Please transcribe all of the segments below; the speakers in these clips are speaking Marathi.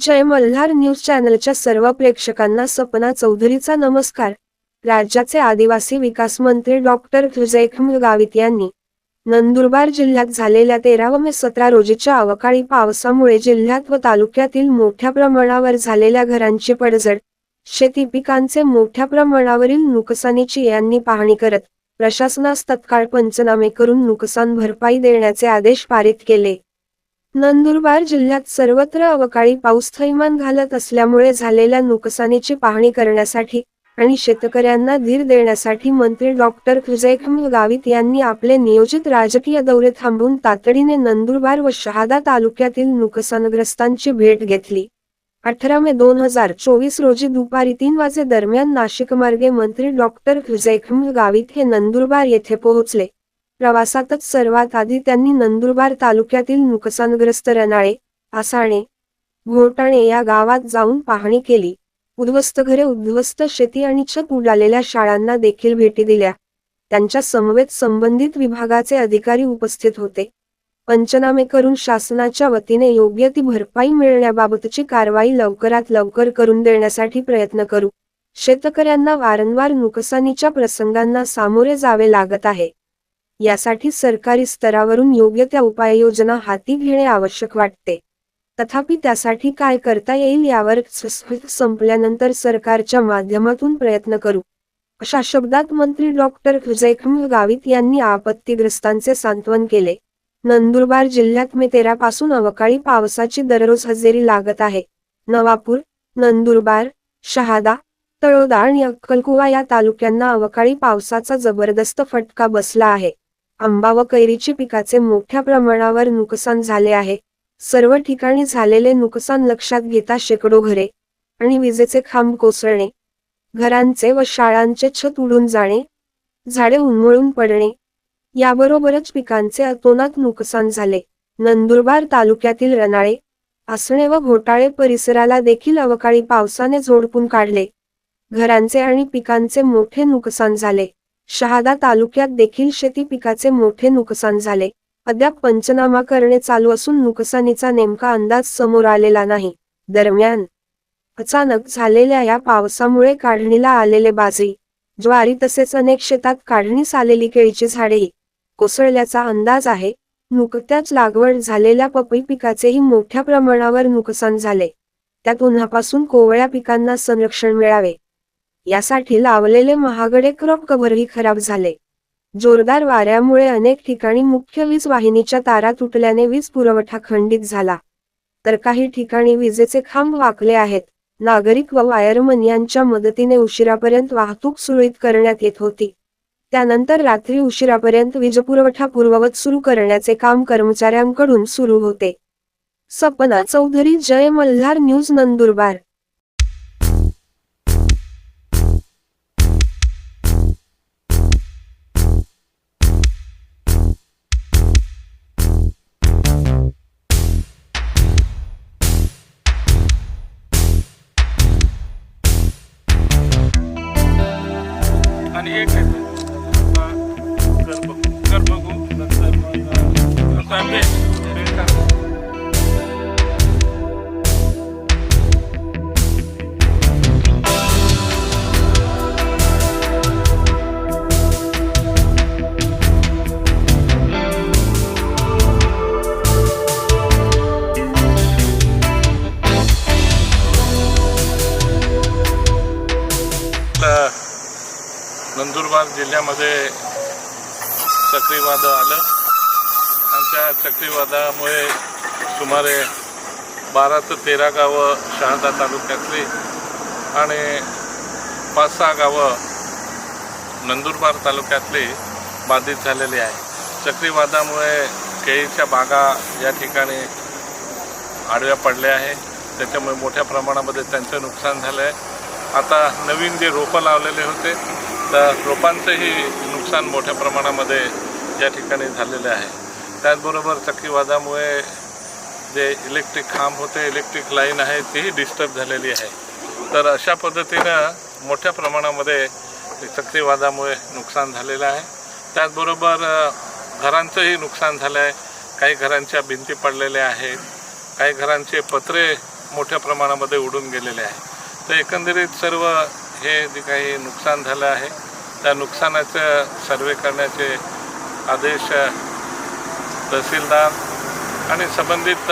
जय मल्हार न्यूज चॅनलच्या सर्व प्रेक्षकांना सपना चौधरीचा नमस्कार. राज्याचे आदिवासी विकास मंत्री डॉक्टर जयखम गावित यांनी नंदुरबार जिल्ह्यात झालेल्या तेरा मे सतरा रोजीच्या अवकाळी पावसामुळे जिल्ह्यात व तालुक्यातील मोठ्या प्रमाणावर झालेल्या घरांची पडझड शेती पिकांचे मोठ्या प्रमाणावरील नुकसानीची यांनी पाहणी करत प्रशासनास तत्काळ पंचनामे करून नुकसान भरपाई देण्याचे आदेश पारित केले. नंदुरबार जिल्ह्यात सर्वत्र अवकाळी पाऊस थैमान घालत असल्यामुळे झालेल्या नुकसानीची पाहणी करण्यासाठी आणि शेतकऱ्यांना धीर देण्यासाठी मंत्री डॉक्टर जयखम गावित यांनी आपले नियोजित राजकीय दौरे थांबून तातडीने नंदुरबार व शहादा तालुक्यातील नुकसानग्रस्तांची भेट घेतली. अठरा मे दोन हजार चोवीस रोजी दुपारी तीन वाजे दरम्यान नाशिक मार्गे मंत्री डॉक्टर जयखम गावित हे नंदुरबार येथे पोहोचले. प्रवासातच सर्वात आधी त्यांनी नंदुरबार तालुक्यातील नुकसानग्रस्त रनाळे आसाणे घोटाणे या गावात जाऊन पाहणी केली. उद्ध्वस्त घरे उद्ध्वस्त शेती आणि छत उडालेल्या शाळांना देखील भेटी दिल्या. त्यांच्या समवेत संबंधित विभागाचे अधिकारी उपस्थित होते. पंचनामे करून शासनाच्या वतीने योग्य ती भरपाई मिळण्याबाबतची कारवाई लवकरात लवकर करून देण्यासाठी प्रयत्न करू. शेतकऱ्यांना वारंवार नुकसानीच्या प्रसंगांना सामोरे जावे लागत आहे. यासाठी सरकारी स्तरावरून योग्य त्या उपाययोजना हाती घेणे आवश्यक वाटते. तथापि त्यासाठी काय करता येईल यावर संपल्यानंतर सरकारच्या माध्यमातून प्रयत्न करू. अशा शब्दात मंत्री डॉक्टर जयखम गावित यांनी आपत्तीग्रस्तांचे सांत्वन केले. नंदुरबार जिल्ह्यात मे तेरा पासून अवकाळी पावसाची दररोज हजेरी लागत आहे. नवापूर नंदुरबार शहादा तळोदा आणि अक्कलकुवा या तालुक्यांना अवकाळी पावसाचा जबरदस्त फटका बसला आहे. आंबा व कैरीची पिकाचे मोठ्या प्रमाणावर नुकसान झाले आहे. सर्व ठिकाणी झालेले नुकसान लक्षात घेता शेकडो घरे आणि विजेचे खांब कोसळणे घरांचे व शाळांचे छत उडून जाणे झाडे उन्मळून पडणे याबरोबरच पिकांचे अतोनात नुकसान झाले. नंदुरबार तालुक्यातील रनाळे आसणे व घोटाळे परिसराला देखील अवकाळी पावसाने झोडपून काढले. घरांचे आणि पिकांचे मोठे नुकसान झाले. शहादा तालुक्यात देखील शेती पिकाचे मोठे नुकसान झाले. अद्याप पंचनामा करणे चालू असून नुकसानीचा नेमका अंदाज समोर आलेला नाही. दरम्यान अचानक झालेल्या या पावसामुळे काढणीला आलेले बाजरी ज्वारी तसेच अनेक शेतात काढणीस आलेली केळीची झाडेही कोसळल्याचा अंदाज आहे. नुकत्याच लागवड झालेल्या पपई पिकाचेही मोठ्या प्रमाणावर नुकसान झाले. त्यात उन्हापासून कोवळ्या पिकांना संरक्षण मिळावे. यासाठी लावलेले महागडे क्रॉप कव्हरही खराब झाले. जोरदार वाऱ्यामुळे अनेक ठिकाणी मुख्य वीज वाहिनीच्या तारा तुटल्याने वीज पुरवठा खंडित झाला. तर काही ठिकाणी विजेचे खांब वाकले आहेत. नागरिक व वायरमन यांच्या मदतीने उशिरापर्यंत वाहतूक सुरळीत करण्यात येत होती. त्यानंतर रात्री उशिरापर्यंत वीजपुरवठा पूर्ववत सुरू करण्याचे काम कर्मचाऱ्यांकडून सुरू होते. सपना चौधरी जय मल्हार न्यूज नंदुरबार. एक आहे तो, नंतर नंदुरबार जिल्ह्यामध्ये चक्रीवादळ आलं. आणि त्या चक्रीवादळामुळे सुमारे बारा ते तेरा गावं शहादा तालुक्यातली आणि पाच सहा गावं नंदुरबार तालुक्यातली बाधित झालेली आहे. चक्रीवादळामुळे केळीच्या बागा या ठिकाणी आडव्या पडल्या आहे. त्याच्यामुळे मोठ्या प्रमाणामध्ये त्यांचं नुकसान झालं आहे आता नवीन जे रोपं लावलेले होते तर रोपांचंही नुकसान मोठ्या प्रमाणामध्ये या ठिकाणी झालेले आहे. त्याचबरोबर चक्रीवादामुळे जे इलेक्ट्रिक खांब होते इलेक्ट्रिक लाईन आहे तीही डिस्टर्ब झालेली आहे. तर अशा पद्धतीनं मोठ्या प्रमाणामध्ये चक्रीवादामुळे नुकसान झालेलं आहे. त्याचबरोबर घरांचंही नुकसान झालं आहे काही घरांच्या भिंती पडलेल्या आहेत. काही घरांचे पत्रे मोठ्या प्रमाणामध्ये उडून गेलेले आहे तर एकंदरीत सर्व हे जे काही नुकसान झालं आहे त्या नुकसानाचं सर्वे करण्याचे आदेश तहसीलदार आणि संबंधित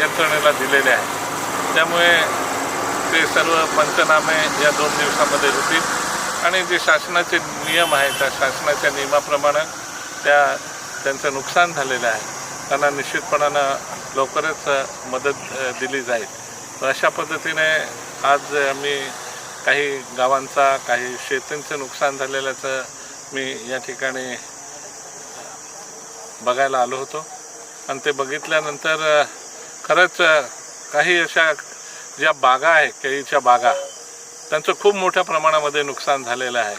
यंत्रणेला दिलेले आहे त्यामुळे ते सर्व पंचनामे या दोन दिवसामध्ये होतील आणि जे शासनाचे नियम आहेत त्या शासनाच्या नियमाप्रमाणे त्या त्यांचं नुकसान झालेलं आहे त्यांना निश्चितपणानं लवकरच मदत दिली जाईल. तर अशा पद्धतीने आज मी काही गावांचा काही शेतींचं नुकसान झालेल्याचं मी या ठिकाणी बघायला आलो होतो. आणि ते बघितल्यानंतर खरंच काही अशा ज्या बागा आहे केळीच्या बागा त्यांचं खूप मोठ्या प्रमाणामध्ये नुकसान झालेलं आहे.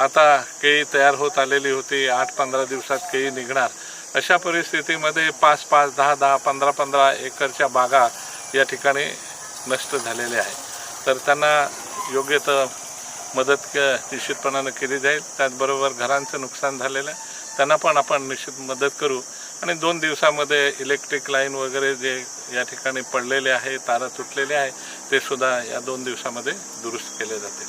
आता केळी तयार होत आलेली होती आठ पंधरा दिवसात केळी निघणार. अशा परिस्थितीमध्ये पाच पाच दहा दहा पंधरा पंधरा एकरच्या बागा या ठिकाणी नष्ट झालेल्या आहेत. तर त्यांना योग्य तर मदत क निश्चितपणानं केली जाईल. त्याचबरोबर घरांचं नुकसान झालेलं आहे. त्यांना पण आपण निश्चित मदत करू. आणि दोन दिवसामध्ये इलेक्ट्रिक लाईन वगैरे जे या ठिकाणी पडलेले आहे तारा तुटलेले आहे ते सुद्धा या दोन दिवसामध्ये दुरुस्त केले जातील.